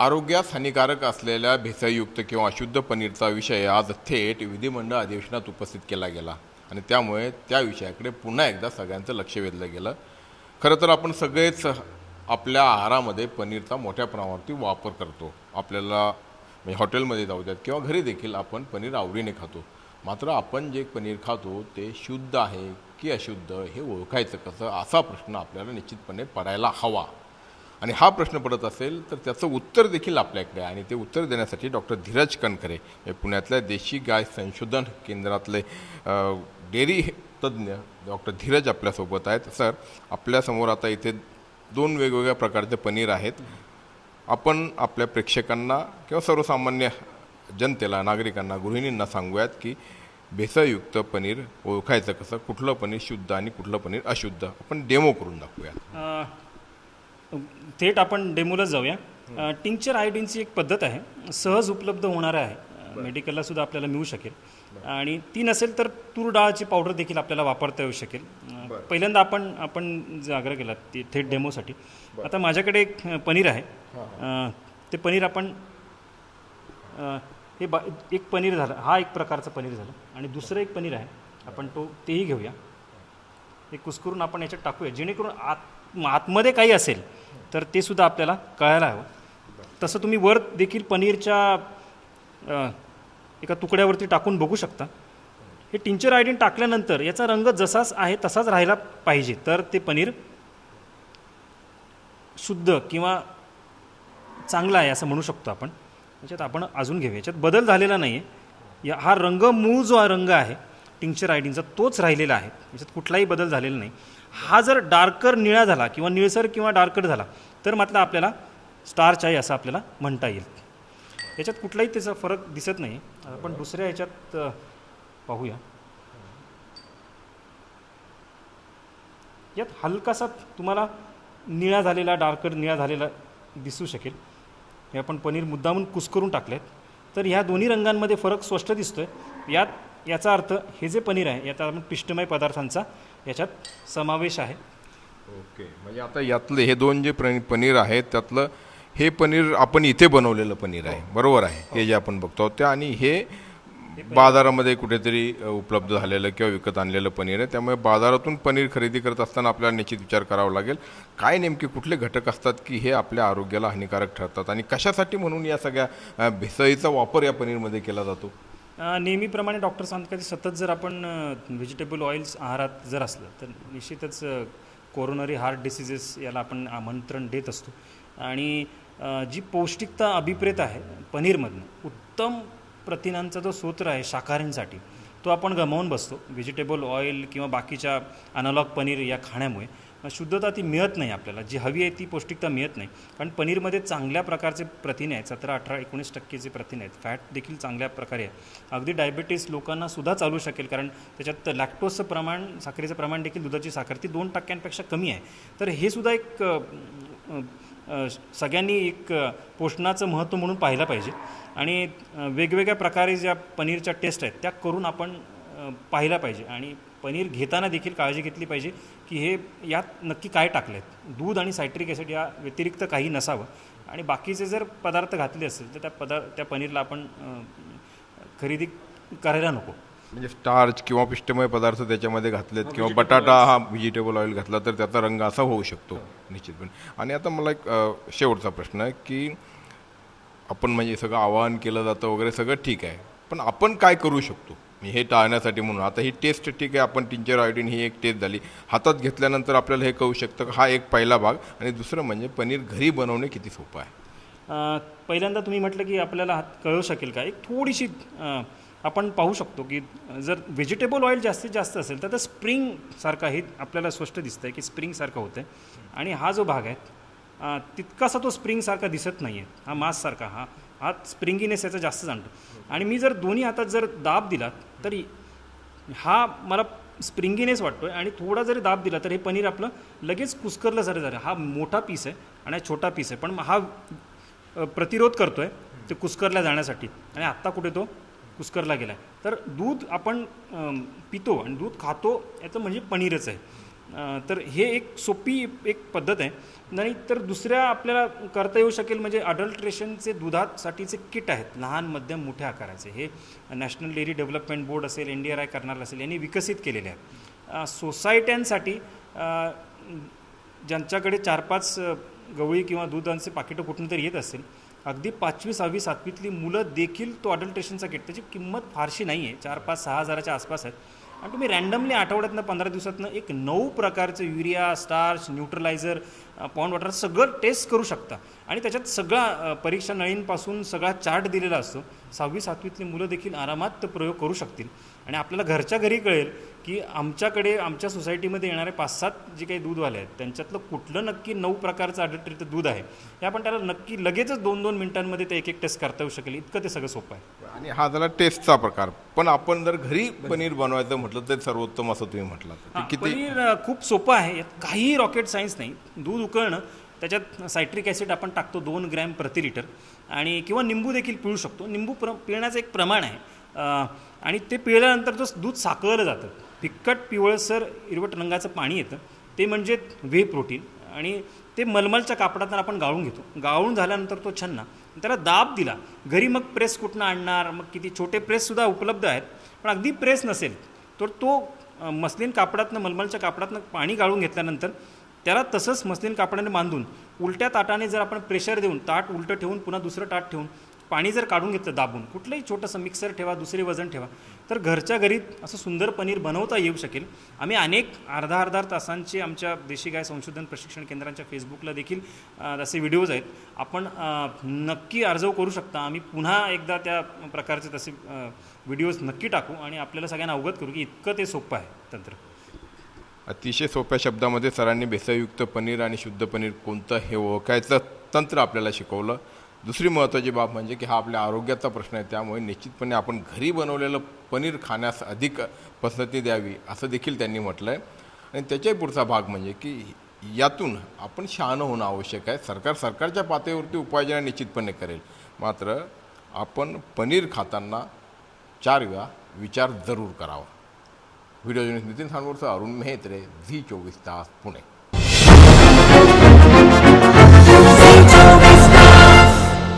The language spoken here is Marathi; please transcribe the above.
आरोग्यास हानिकारक असलेल्या भेसळयुक्त किंवा अशुद्ध पनीरचा विषय आज थेट विधिमंडळ अधिवेशनात उपस्थित केला गेला. आणि त्यामुळे त्या विषयाकडे पुन्हा एकदा सगळ्यांचं लक्ष वेधलं गेलं. खरं तर आपण सगळेच आपल्या आहारामध्ये पनीरचा मोठ्या प्रमाणावरती वापर करतो. आपल्याला म्हणजे हॉटेलमध्ये जाऊ द्यात किंवा घरी देखील आपण पनीर आवडीने खातो. मात्र आपण जे पनीर खातो ते शुद्ध आहे की अशुद्ध हे ओळखायचं कसं असा प्रश्न आपल्याला निश्चितपणे पडायला हवा. आणि हा प्रश्न पडत असेल तर त्याचं उत्तर देखील आपल्याकडे आहे. आणि ते उत्तर देण्यासाठी डॉक्टर धीरज कणकरे हे पुण्यातल्या देशी गाय संशोधन केंद्रातले डेअरी तज्ज्ञ डॉक्टर धीरज आपल्यासोबत आहेत. सर आपल्यासमोर आता इथे दोन वेगवेगळ्या प्रकारचे पनीर आहेत. आपण आपल्या प्रेक्षकांना किंवा सर्वसामान्य जनतेला नागरिकांना गृहिणींना सांगूयात की भेसळयुक्त पनीर ओळखायचं कसं? कुठलं पनीर शुद्ध आणि कुठलं पनीर अशुद्ध? आपण डेमो करून दाखवूयात. थेट आपण डेमोलाच जाऊया. टिंक्चर आयोडीनची एक पद्धत आहे. सहज उपलब्ध होणार आहे. मेडिकलला सुद्धा आपल्याला मिळू शकेल. आणि ती नसेल तर तूर डाळाची पावडर देखील आपल्याला वापरता येऊ शकेल. पहिल्यांदा आपण आपण जे आग्रह केला ती थेट डेमोसाठी. आता माझ्याकडे एक पनीर आहे. ते पनीर आपण हे बा एक पनीर झालं. हा एक प्रकारचं पनीर झालं. आणि दुसरं एक पनीर आहे. आपण तो तेही घेऊया. हे कुस्करून आपण याच्यात टाकूया. जेणेकरून आत आतमध्ये काही असेल तर ते सुद्धा आपल्याला कळायला हवं. तसं तुम्ही वर देखील पनीरच्या एका तुकड्यावरती टाकून बघू शकता. हे टिंचर आयडीन टाकल्यानंतर याचा रंग जसाच आहे तसाच राहायला पाहिजे. तर ते पनीर शुद्ध किंवा चांगला आहे असं म्हणू शकतो आपण. याच्यात आपण अजून घेऊया. याच्यात बदल झालेला नाही आहे या हा रंग मूळ जो हा रंग आहे टिंक्चर आयडीनचा तोच राहिलेला आहे. याच्यात कुठलाही बदल झालेला नाही. हा जर डार्कर निळा झाला किंवा निळसर किंवा डार्कर झाला तर मात्र आपल्याला स्टार्च आहे असं आपल्याला म्हणता येईल. याच्यात कुठलाही त्याचा फरक दिसत नाही. आपण दुसऱ्या याच्यात पाहूया. यात हलकासा तुम्हाला निळा झालेला डार्कर निळा झालेला दिसू शकेल. हे आपण पनीर मुद्दामून कुस्करून टाकलेत. तर ह्या दोन्ही रंगांमध्ये फरक स्पष्ट दिसतोय. यात याचा अर्थ हे जे पनीर आहे यात आपण पिष्टमय पदार्थांचा याच्यात समावेश आहे. ओके. म्हणजे आता यातले हे दोन जे पनीर आहेत त्यातलं हे पनीर आपण इथे बनवलेलं पनीर आहे. बरोबर आहे. हे जे आपण बघतो ते आणि हे बाजारामध्ये कुठेतरी उपलब्ध झालेलं किंवा विकत आणलेलं पनीर आहे. त्यामुळे बाजारातून पनीर खरेदी करत असताना आपल्याला निश्चित विचार करावा लागेल काय नेमके कुठले घटक असतात की हे आपल्या आरोग्याला हानिकारक ठरतात आणि कशासाठी म्हणून या सगळ्या भेसळीचा वापर या पनीरमध्ये केला जातो? नेहमीप्रमाणे डॉक्टर सांगतात की सतत जर आपण व्हेजिटेबल ऑइल्स आहारात जर असलं तर निश्चितच कोरोनरी हार्ट डिसिजेस याला आपण आमंत्रण देत असतो. आणि जी पौष्टिकता अभिप्रेत आहे पनीरमधनं उत्तम प्रथिनांचा जो सूत्र आहे शाकाहारींसाठी तो आपण गमावून बसतो. व्हेजिटेबल ऑइल किंवा बाकीच्या अनलॉग पनीर या खाण्यामुळे. शुद्धता ती मिळत नाही आपल्याला. जी हवी आहे ती पौष्टिकता मिळत नाही. कारण पनीरमध्ये चांगल्या प्रकारचे प्रथिने आहेत. सतरा अठरा एकोणीस टक्केचे प्रथिने आहेत फॅट देखील चांगल्या प्रकारे आहे. अगदी डायबिटीस लोकांना सुद्धा चालू शकेल. कारण त्याच्यात लॅक्टोजचं प्रमाण साखरेचं प्रमाण देखील दुधाची साखर ती दोन टक्क्यांपेक्षा कमी आहे. तर हे सुद्धा एक सगळ्यांनी एक पोषणाचं महत्त्व म्हणून पाहिलं पाहिजे. आणि वेगवेगळ्या प्रकारे ज्या पनीरच्या टेस्ट आहेत त्या करून आपण अ, पाहिला पाहिजे. आणि पनीर घेताना देखील काळजी घेतली पाहिजे की हे यात नक्की काय टाकले आहेत दूध आणि सायट्रिक ॲसिड या व्यतिरिक्त काही नसावं. आणि बाकीचे जर पदार्थ घातले असतील तर त्या पदार्थ त्या पनीरला आपण खरेदी करायला नको. म्हणजे स्टार्च किंवा पिष्टमय पदार्थ त्याच्यामध्ये घातलेत किंवा बटाटा हा व्हेजिटेबल ऑइल घातला तर त्याचा रंग असा होऊ शकतो निश्चितपणे आणि आता मला एक शेवटचा प्रश्न आहे की आपण म्हणजे सगळं आवाहन केलं जातं वगैरे सगळं ठीक आहे. पण आपण काय करू शकतो? हे टाळण्यासाठी म्हणून. आता ही टेस्ट ठीक आहे आपण टिंचर आयोडीन ही एक टेस्ट झाली. हातात घेतल्यानंतर आपल्याला हे कळू शकतं हा एक पहिला भाग. आणि दुसरं म्हणजे पनीर घरी बनवणे किती सोपं आहे. पहिल्यांदा तुम्ही म्हटलं की आपल्याला हात कळू शकेल का? एक थोडीशी आपण पाहू शकतो की जर व्हेजिटेबल ऑइल जास्तीत जास्त असेल तर ते स्प्रिंगसारखा हे आपल्याला स्पष्ट दिसतं आहे की स्प्रिंगसारखं होतं आहे आणि हा जो भाग आहे तितकासा तो स्प्रिंगसारखा दिसत नाही आहे हा माससारखा हा हा स्प्रिंगीनेस याचा जास्त जाणतो. आणि मी जर दोन्ही हातात जर दाब दिला तरी हा मला स्प्रिंगीनेस वाटतोय. आणि थोडा जरी दाब दिला तर हे पनीर आपलं लगेच कुस्करलं जरी झालं हा मोठा पीस आहे आणि हा छोटा पीस आहे. पण हा प्रतिरोध प्रतिरोध करतोय ते कुस्करला जाण्यासाठी. आणि आत्ता कुठे तो कुस्करला गेला आहे तर दूध आपण पितो आणि दूध खातो याचं म्हणजे पनीरच आहे. तर हे एक सोपी एक पद्धत आहे. नाही तर दुसऱ्या आपल्याला करता येऊ शकेल म्हणजे अडल्ट्रेशनचे दुधासाठीचे किट आहेत. लहान मध्यम मोठ्या आकाराचे. हे नॅशनल डेअरी डेव्हलपमेंट बोर्ड असेल एन डी आर आय करणार असेल यांनी विकसित केलेले आहेत. सोसायट्यांसाठी ज्यांच्याकडे चार पाच गवळी किंवा दुधांचे पाकिटं कुठून तरी येत असेल अगदी पाचवी सहावी सातवीतली मुलं देखील तो अडल्ट्रेशनचा किट. त्याची किंमत फारशी नाही आहे चार पाच सहा हजाराच्या आसपास आहेत. आणि तुम्ही रँडमली आठवड्यातनं पंधरा दिवसातनं एक नऊ प्रकारचं urea starch neutralizer pond water सगळं टेस्ट करू शकता. आणि त्याच्यात सगळा परीक्षा नळींपासून सगळा चार्ट दिलेला असतो. सहावी सातवीतली मुलं देखील आरामात प्रयोग करू शकतील. आणि आपल्याला घरच्या घरी कळेल की आमच्याकडे आमच्या सोसायटीमध्ये येणारे पाच सात जे काही दूधवाले आहेत त्यांच्यातलं कुठलं नक्की नऊ प्रकारचं अडल्टरीचं दूध आहे हे आपण त्याला नक्की लगेचच दोन दोन मिनिटांमध्ये ते एक एक टेस्ट करता येऊ शकेल. इतकं ते सगळं सोपं आहे. आणि हा झाला टेस्टचा प्रकार. पण आपण जर घरी पनीर बनवायचं म्हटलं तर सर्वोत्तम असं तुम्ही म्हटलं किती पनीर खूप सोपं आहे. यात काहीही रॉकेट सायन्स नाही. दूध उकळणं त्याच्यात सायट्रिक ॲसिड आपण टाकतो दोन ग्रॅम प्रति लिटर आणि किंवा निंबू देखील पिळू शकतो. निंबू प्र पिळण्याचं एक प्रमाण आहे. आणि ते पिळल्यानंतर जो दूध साकळलं जातं फिक्कट पिवळसर हिरवट रंगाचं पाणी येतं ते म्हणजे व्हे प्रोटीन. आणि ते मलमलच्या कापडातून आपण गाळून घेतो. गाळून झाल्यानंतर तो छन्ना त्याला दाब दिला. घरी मग प्रेस कुठनं आणणार मग किती छोटे प्रेससुद्धा उपलब्ध आहेत पण अगदी प्रेस नसेल तर तो अ, मस्लिन कापडातनं मलमलच्या कापडातनं पाणी गाळून घेतल्यानंतर त्याला तसंच मस्लिन कापडाने बांधून उलट्या ताटाने जर आपण प्रेशर देऊन ताट उलटं ठेवून पुन्हा दुसरं ताट ठेवून पाणी जर काढून घेतलं दाबून कुठलंही छोटंसं मिक्सर ठेवा दुसरे वजन ठेवा तर घरच्या घरी असं सुंदर पनीर बनवता येऊ शकेल. आम्ही अनेक अर्धा अर्धा तासांचे आमच्या देशी गाय संशोधन प्रशिक्षण केंद्रांच्या फेसबुकला देखील असे व्हिडिओज आहेत. आपण नक्की अर्जव करू शकता. आम्ही पुन्हा एकदा त्या प्रकारचे तसे व्हिडिओज नक्की टाकू आणि आपल्याला सगळ्यांना अवगत करू की इतकं ते सोपं आहे तंत्र. अतिशय सोप्या शब्दामध्ये सरांनी भेसळयुक्त पनीर आणि शुद्ध पनीर कोणतं हे ओळखायचं तंत्र आपल्याला शिकवलं. दुसरी महत्त्वाची बाब म्हणजे की हा आपल्या आरोग्याचा प्रश्न आहे. त्यामुळे निश्चितपणे आपण घरी बनवलेलं पनीर खाण्यास अधिक पसंती द्यावी असं देखील त्यांनी म्हटलं आहे आणि त्याच्याही पुढचा भाग म्हणजे की यातून आपण शहाणं होणं आवश्यक आहे. सरकार सरकारच्या पातळीवरती उपाययोजना निश्चितपणे करेल. मात्र आपण पनीर खाताना चार वेळा विचार जरूर करावा. व्हिडिओ नितीन सांगोरचा अरुण मेहत्रे झी चोवीस तास पुणे.